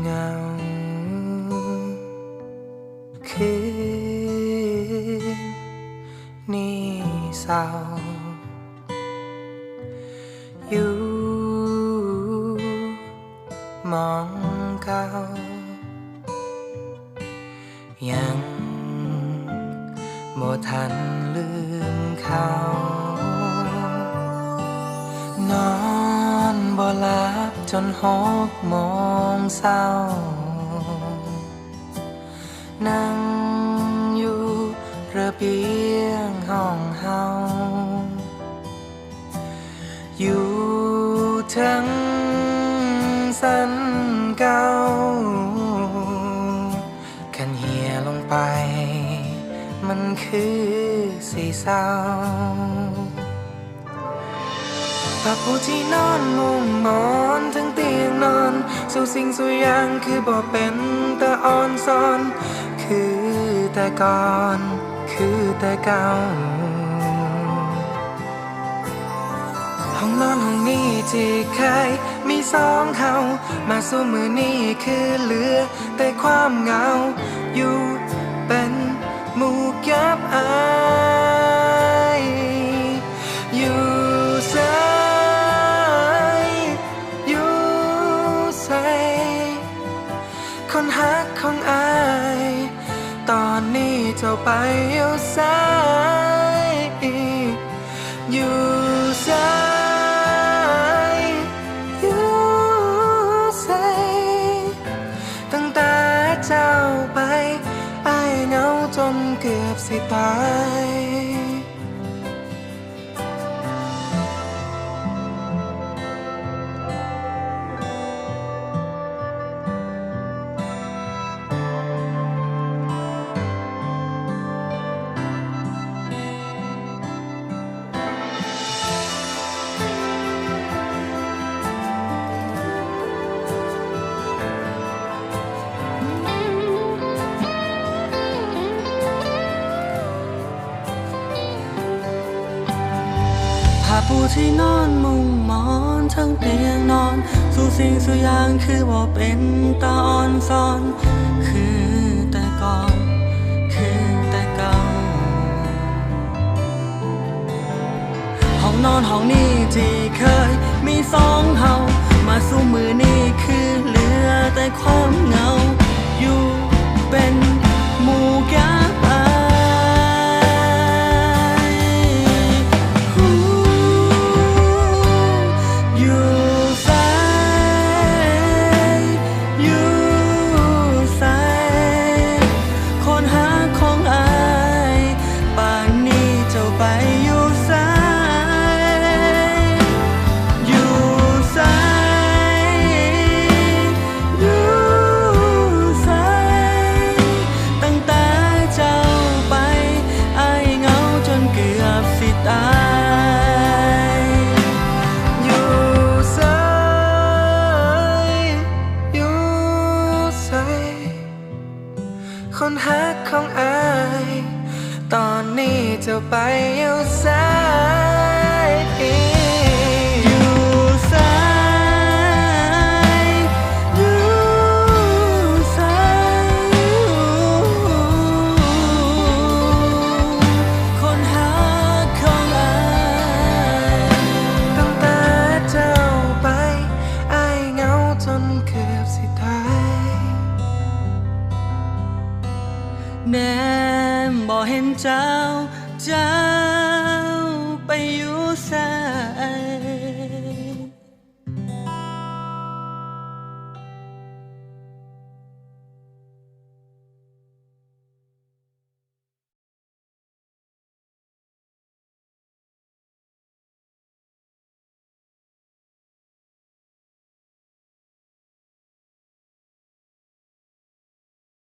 เหงา คืนนี่เศร้า อยู่มองเก่ายังบ่ทันลืมเขานอนบ่หลับ จนหกโมงเศร้า นั่งอยู่ระเบียงห้องเฮา อยู่ทั้งสันเก่าขันเหี่ยลงไป มันคือสีเศร้า ผ้าปูที่นอนมุงมอนทั้งเตียงนอนสู่สิ่งสู่อย่างคือบ่เป็นแต่อ่อนซ้อน คือแต่ก่อน คือแต่เก่าห้องนอนห้องนี้ที่เคยมีสองเฮามาสู่มือนี้คือเหลือ แต่ความเหงาอยู่เป็นหมู่กับอาย คนฮักของอาย ตอนนี้เจ้าไปอยู่ไสอยู่ไสอยู่ไสตั้งแต่เจ้าไปอายเหงาจนเกือบสิตาย ปูที่นอนมุงหมอนทั้งเตียงนอน สู่สิ่งสู่อย่างคือว่าเป็นตาอ่อนซ้อน คือแต่ก่อน คือแต่เก่าห้องนอนห้องนี้ที่เคยมีสองเฮามาสู่มือนี้คือเหลือแต่ความเหงา ของอาย ตอนนี้เจะไปอยู่ไส เ็นเจ้าเจ้าไปอยู่ใส่